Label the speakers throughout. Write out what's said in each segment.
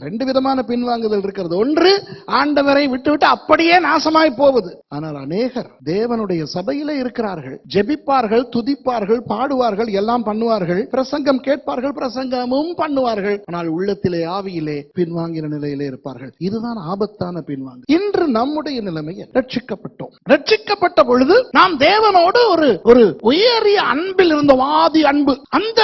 Speaker 1: ரெண்டு விதமான பின்வாங்குதல் இருக்கிறது. ஒன்று ஆண்டவரை விட்டுவிட்டு அப்படியே நாசமாய் போவது. ஆனால் அநேகர் தேவனுடைய சபையில இருக்கிறார்கள். ஜெபிப்பார்கள் துதிப்பார்கள் பாடுவார்கள் எல்லாம் பண்ணுவார்கள். பிரசங்கம் கேட்பார்கள் பிரசங்கமும் பண்ணுவார்கள். ஆனால் உள்ளத்திலே ஆவியிலே பின்வாங்கின நிலையிலே இருப்பார்கள். இதுதான் ஆபத்தான பின்வாங்க. இன்று நம்முடைய நிலைமையை ரட்சிக்கப்பட்டோம். ரட்சிக்கப்பட்ட பொழுது நாம் தேவனோடு ஒரு ஒரு உயரிய அன்பில் இருந்த வாதி அன்பு. அந்த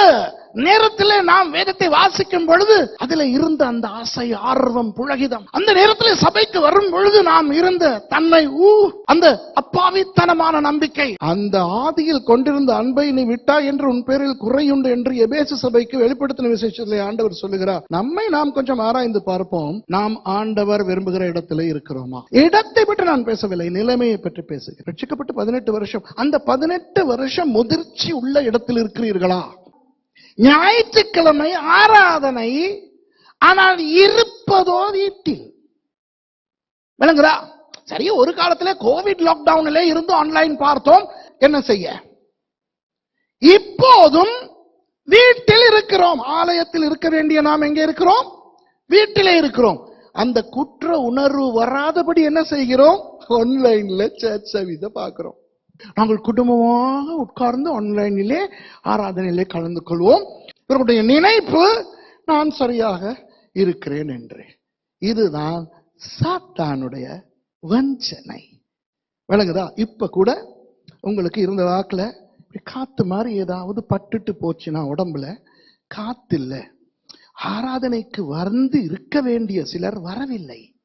Speaker 1: நேரத்திலே நாம் வேதத்தை வாசிக்கும் பொழுது அதுல இருந்த அந்த ஆசை ஆர்வம் புழகிதம் அந்த நேரத்தில் சபைக்கு வரும் பொழுது நாம் இருந்த தன்மை ஊ அந்த அப்பாவித்தனமான நம்பிக்கை. அந்த ஆதியில் கொண்டிருந்த அன்பை நீ விட்டா என்று உன் பேரில் குறையுண்டு என்று எபேசு சபைக்கு வெளிப்படுத்தின விசேஷத்திலே ஆண்டவர் சொல்லுகிறார். நம்மை நாம் கொஞ்சம் ஆராய்ந்து பார்ப்போம். நாம் ஆண்டவர் விரும்புகிற இடத்துல இருக்கிறோமா? இடத்தை பற்றி நான் பேசவில்லை நிலைமையை பற்றி பேசுகிறேன். ரட்சிக்கப்பட்டு பதினெட்டு வருஷம். அந்த பதினெட்டு வருஷம் முதிர்ச்சி உள்ள இடத்தில் இருக்கிறீர்களா? ஞாயிற்றுக்கிழமை ஆராதனை. ஆனால் இருப்பதோ வீட்டில். விளங்குதா? சரி ஒரு காலத்துல கோவிட் லாக்டவுன்ல இருந்து ஆன்லைன் பார்த்தோம். என்ன செய்ய? இப்போதும் வீட்டில் இருக்கிறோம். ஆலயத்தில் இருக்க வேண்டிய நாம் எங்க இருக்கிறோம்? வீட்டிலே இருக்கிறோம். அந்த குற்ற உணர்வு வராதபடி என்ன செய்கிறோம்? ஆன்லைன்ல சர்ச் சவித பார்க்கிறோம். நாங்கள் குடும்பமாக உட்கார்ந்து ஆன்லைனிலே ஆராதனையிலே கலந்து கொள்வோம். இவர்களுடைய நினைப்பு நான் சரியாக இருக்கிறேன் என்று. இதுதான் சாத்தானுடைய வஞ்சனை. விளங்குதா? இப்ப கூட உங்களுக்கு இருந்த வாக்குல காத்து மாதிரி ஏதாவது பட்டுட்டு போச்சுன்னா உடம்புல காத்து இல்லை ஆராதனைக்கு வந்து இருக்க வேண்டிய சிலர் வரவில்லை.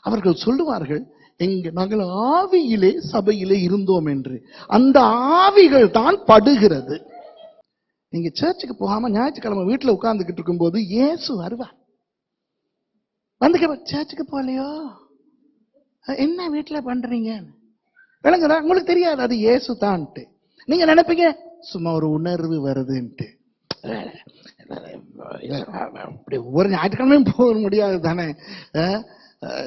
Speaker 1: அவர்கள் சொல்லுவார்கள் எங்க நாங்கள் ஆவியிலே சபையிலே இருந்தோம் என்று. அந்த ஆவிகள் தான் படுகிறது. நீங்க சர்ச்சுக்கு போகாம ஞாயிற்றுக்கிழமை வீட்டுல உட்கார்ந்துகிட்டு இருக்கும்போது ஏசு வருவார். வந்து கேட்பார், சர்ச்சுக்கு போகலையோ? என்ன வீட்டுல பண்றீங்க? விளங்குதா? உங்களுக்கு தெரியாது அது ஏசு தான்ட்டு. நீங்க நினைப்பீங்க சும்மா ஒரு உணர்வு வருதுன்ட்டு. அப்படி ஒவ்வொரு ஞாயிற்றுக்கிழமையும் போக முடியாது தானே?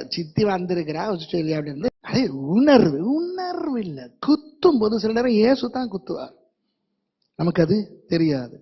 Speaker 1: சித்தி வந்திருக்கிறா ஆஸ்திரேலியா அப்படின்னு அது உணர்வு உணர்வு இல்ல குத்தும் போது சில நேரம் ஏசு தான் குத்துவார். நமக்கு அது தெரியாது.